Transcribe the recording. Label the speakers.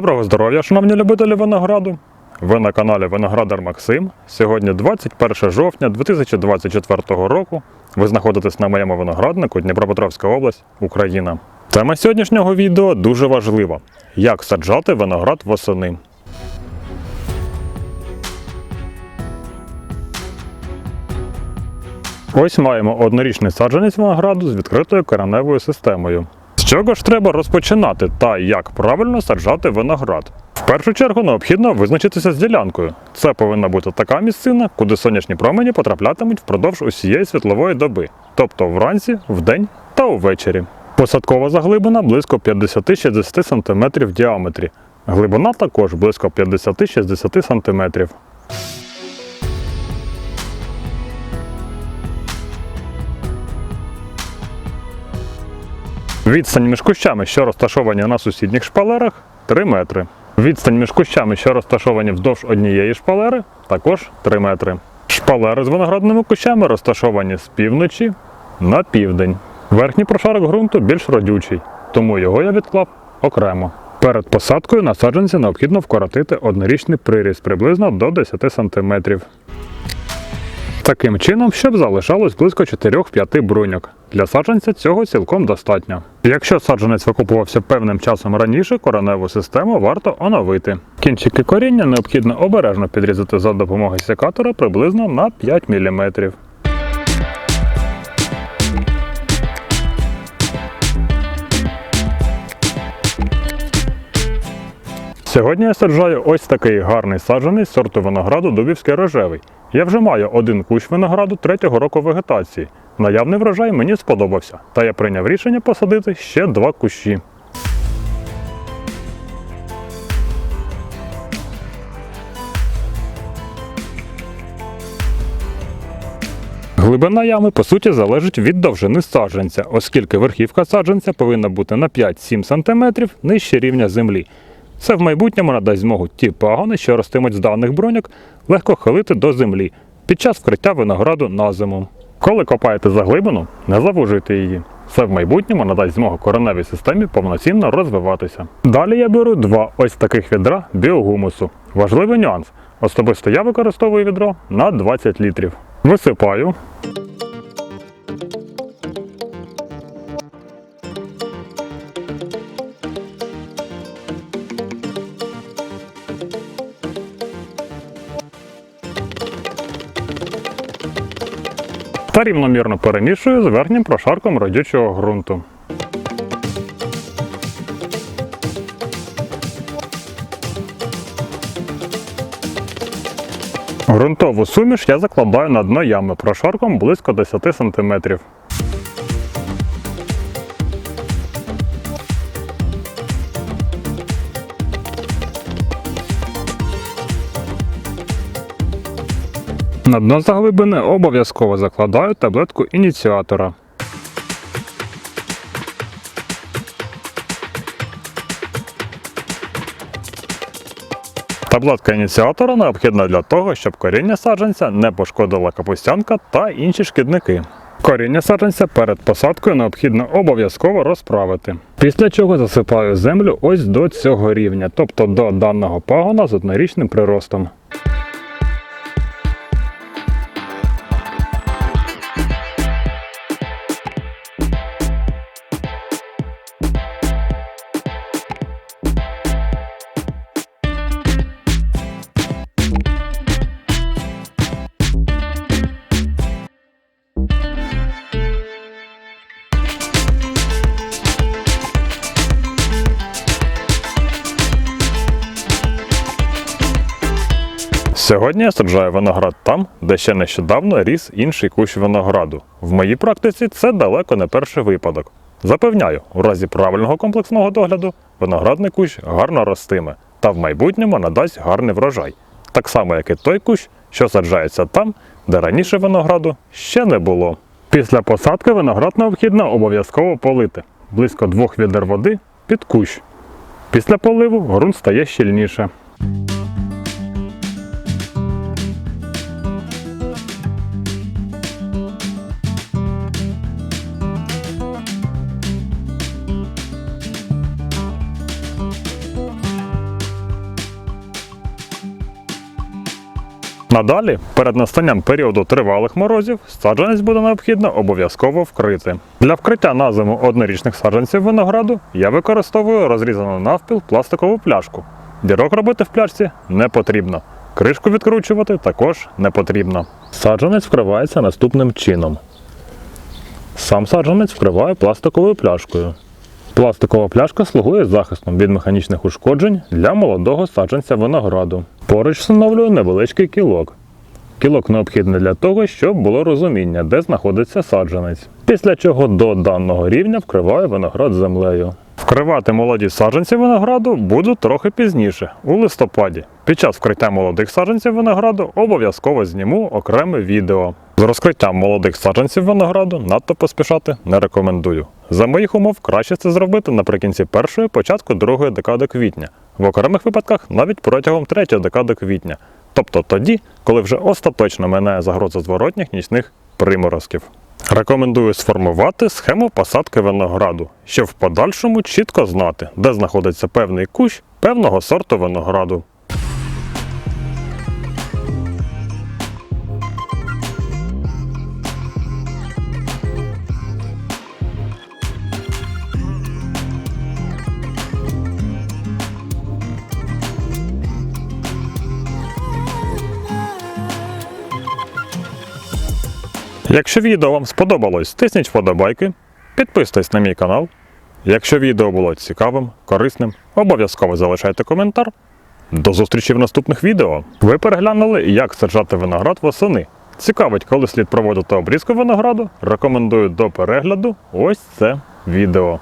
Speaker 1: Доброго здоров'я, шановні любителі винограду! Ви на каналі Виноградар Максим. Сьогодні 21 жовтня 2024 року. Ви знаходитесь на моєму винограднику Дніпропетровська область, Україна. Тема сьогоднішнього відео дуже важлива: як саджати виноград восени. Ось маємо однорічний саджанець винограду з відкритою кореневою системою. Чого ж треба розпочинати та як правильно саджати виноград? В першу чергу необхідно визначитися з ділянкою. Це повинна бути така місцина, куди сонячні промені потраплятимуть впродовж усієї світлової доби, тобто вранці, вдень та увечері. Посадкова заглибина близько 50-60 см в діаметрі. Глибина також близько 50-60 см. Відстань між кущами, що розташовані на сусідніх шпалерах 3 метри. Відстань між кущами, що розташовані вздовж однієї шпалери, також 3 метри. Шпалери з виноградними кущами розташовані з півночі на південь. Верхній прошарок ґрунту більш родючий, тому його я відклав окремо. Перед посадкою на саджанці необхідно вкоротити однорічний приріз приблизно до 10 см. Таким чином, щоб залишалось близько 4-5 бруньок. Для саджанця цього цілком достатньо. Якщо саджанець викупувався певним часом раніше, кореневу систему варто оновити. Кінчики коріння необхідно обережно підрізати за допомогою секатора приблизно на 5 мм. Сьогодні я саджаю ось такий гарний саджаний сорту винограду Дубівський рожевий. Я вже маю один кущ винограду третього року вегетації. Наявний врожай мені сподобався, та я прийняв рішення посадити ще два кущі. Глибина ями по суті залежить від довжини саджанця, оскільки верхівка саджанця повинна бути на 5-7 см нижче рівня землі. Це в майбутньому надасть змогу ті пагони, що ростимуть з даних броньок, легко хилити до землі під час вкриття винограду на зиму. Коли копаєте заглибину, не завужуйте її. Це в майбутньому надасть змогу кореневій системі повноцінно розвиватися. Далі я беру два ось таких відра біогумусу. Важливий нюанс. Особисто я використовую відро на 20 літрів. Висипаю. Та рівномірно перемішую з верхнім прошарком родючого ґрунту. Грунтову суміш я закладаю на дно ями прошарком близько 10 см. На дно заглибини обов'язково закладаю таблетку ініціатора. Таблетка ініціатора необхідна для того, щоб коріння саджанця не пошкодила капустянка та інші шкідники. Коріння саджанця перед посадкою необхідно обов'язково розправити. Після чого засипаю землю ось до цього рівня, тобто до даного пагона з однорічним приростом. Сьогодні я саджаю виноград там, де ще нещодавно ріс інший кущ винограду. В моїй практиці це далеко не перший випадок. Запевняю, у разі правильного комплексного догляду виноградний кущ гарно ростиме та в майбутньому надасть гарний врожай. Так само, як і той кущ, що саджається там, де раніше винограду ще не було. Після посадки виноград необхідно обов'язково полити близько двох відер води під кущ. Після поливу ґрунт стає щільніше. Надалі, перед настанням періоду тривалих морозів, саджанець буде необхідно обов'язково вкрити. Для вкриття на зиму однорічних саджанців винограду я використовую розрізану навпіл пластикову пляшку. Дірок робити в пляшці не потрібно. Кришку відкручувати також не потрібно. Саджанець вкривається наступним чином. Сам саджанець вкриваю пластиковою пляшкою. Пластикова пляшка слугує захистом від механічних ушкоджень для молодого саджанця винограду. Поруч встановлюю невеличкий кілок. Кілок необхідний для того, щоб було розуміння, де знаходиться саджанець. Після чого до даного рівня вкриваю виноград землею. Вкривати молоді саджанці винограду буду трохи пізніше, у листопаді. Під час вкриття молодих саджанців винограду обов'язково зніму окреме відео. З розкриттям молодих саджанців винограду надто поспішати не рекомендую. За моїх умов краще це зробити наприкінці першої, початку другої декади квітня, в окремих випадках навіть протягом третьої декади квітня, тобто тоді, коли вже остаточно минає загроза зворотніх нічних приморозків. Рекомендую сформувати схему посадки винограду, щоб в подальшому чітко знати, де знаходиться певний кущ певного сорту винограду. Якщо відео вам сподобалось, тисніть вподобайки, підписуйтесь на мій канал. Якщо відео було цікавим, корисним, обов'язково залишайте коментар. До зустрічі в наступних відео. Ви переглянули, як саджати виноград восени. Цікавить, коли слід проводити обрізку винограду. Рекомендую до перегляду ось це відео.